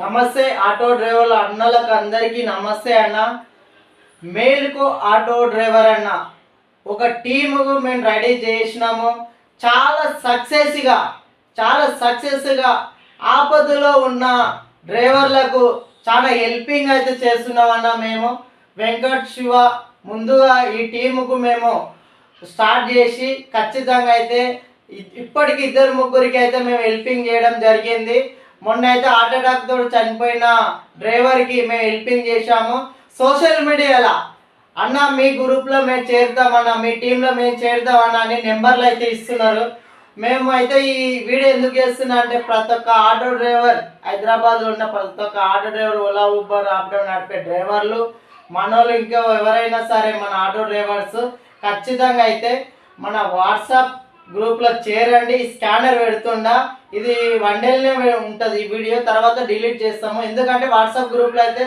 నమస్తే ఆటో డ్రైవర్ల అన్నలకు అందరికీ నమస్తే అన్న. మేలుకు ఆటో డ్రైవర్ అన్న. ఒక టీముకు మేము రెడీ చేసినాము. చాలా సక్సెస్గా చాలా సక్సెస్గా ఆపదలో ఉన్న డ్రైవర్లకు చాలా హెల్పింగ్ అయితే చేస్తున్నామన్న మేము. వెంకట్ శివ ముందుగా ఈ టీముకు మేము స్టార్ట్ చేసి ఖచ్చితంగా అయితే ఇప్పటికి ఇద్దరు ముగ్గురికి అయితే మేము హెల్పింగ్ చేయడం జరిగింది. మొన్న అయితే హార్ట్ అటాక్ తోటి చనిపోయిన డ్రైవర్కి మేము హెల్పింగ్ చేశాము. సోషల్ మీడియాలో అన్న మీ గ్రూప్లో మేము చేరుతామన్నా మీ టీంలో మేము చేరుతామన్నా అని నెంబర్లు అయితే ఇస్తున్నారు. మేము అయితే ఈ వీడియో ఎందుకు చేస్తున్నా అంటే ప్రతి ఒక్క ఆటో డ్రైవర్ హైదరాబాద్లో ఉన్న ప్రతి ఒక్క ఆటో డ్రైవర్ ఓలా ఊబర్ ఆప్డౌన్ నడిపే డ్రైవర్లు మనోళ్ళు ఇంకా ఎవరైనా సరే మన ఆటో డ్రైవర్స్ ఖచ్చితంగా అయితే మన వాట్సాప్ గ్రూప్లో చేరండి స్కానర్ పెడుతుండా. ఇది వన్ డేలోనే ఉంటుంది ఈ వీడియో తర్వాత డిలీట్ చేస్తాము. ఎందుకంటే వాట్సాప్ గ్రూప్లో అయితే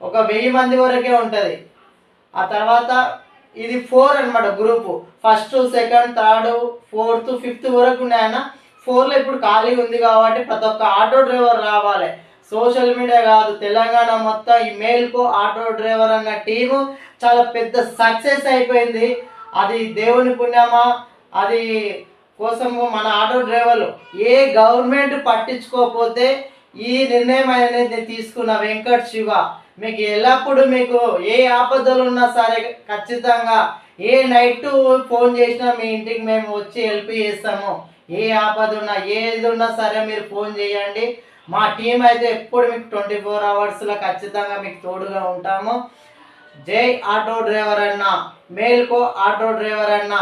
ఒక వెయ్యి మంది వరకే ఉంటుంది. ఆ తర్వాత ఇది ఫోర్ అన్నమాట group first second third fourth fifth వరకు ఉన్నాయన్న. ఫోర్లో ఇప్పుడు ఖాళీ ఉంది కాబట్టి ప్రతి ఒక్క ఆటో డ్రైవర్ రావాలి. సోషల్ మీడియా కాదు తెలంగాణ మొత్తం ఈ మేల్కో ఆటో డ్రైవర్ అన్న టీము చాలా పెద్ద సక్సెస్ అయిపోయింది. అది దేవుని పుణ్యమా? అది కోసము మన ఆటో డ్రైవర్లు ఏ గవర్నమెంట్ పట్టించుకోకపోతే ఈ నిర్ణయం అనేది తీసుకున్న వెంకట్ శివ మీకు ఎల్లప్పుడు మీకు ఏ ఆపదలు ఉన్నా సరే ఖచ్చితంగా ఏ నైట్ ఫోన్ చేసినా మీ ఇంటికి మేము వచ్చి హెల్ప్ చేస్తాము. ఏ ఆపద ఉన్నా ఏది ఉన్నా సరే మీరు ఫోన్ చేయండి. మా టీం అయితే ఎప్పుడు మీకు ట్వంటీ ఫోర్ అవర్స్లో ఖచ్చితంగా మీకు తోడుగా ఉంటాము. జై ఆటో డ్రైవర్ అన్న మేల్కో ఆటో డ్రైవర్ అన్న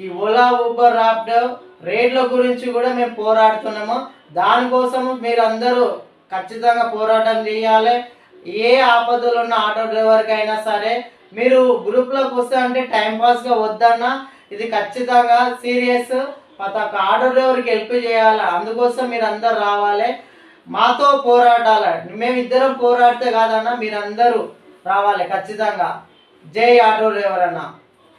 ఈ ఓలా ఊబర్ ర్యాపిడో రేట్ల గురించి కూడా మేము పోరాడుతున్నాము. దానికోసము మీరు అందరూ ఖచ్చితంగా పోరాటం చేయాలి. ఏ ఆపదలు ఉన్న ఆటో డ్రైవర్కి అయినా సరే మీరు గ్రూప్లోకి వస్తే అంటే టైంపాస్గా వద్దన్నా ఇది ఖచ్చితంగా సీరియస్. ప్రతి ఒక్క ఆటో డ్రైవర్కి హెల్ప్ చేయాలి. అందుకోసం మీరు అందరు రావాలి. మాతో పోరాడాలి. మేము ఇద్దరం పోరాడితే కాదన్నా మీరందరూ రావాలి ఖచ్చితంగా. జై ఆటో డ్రైవర్ అన్నా.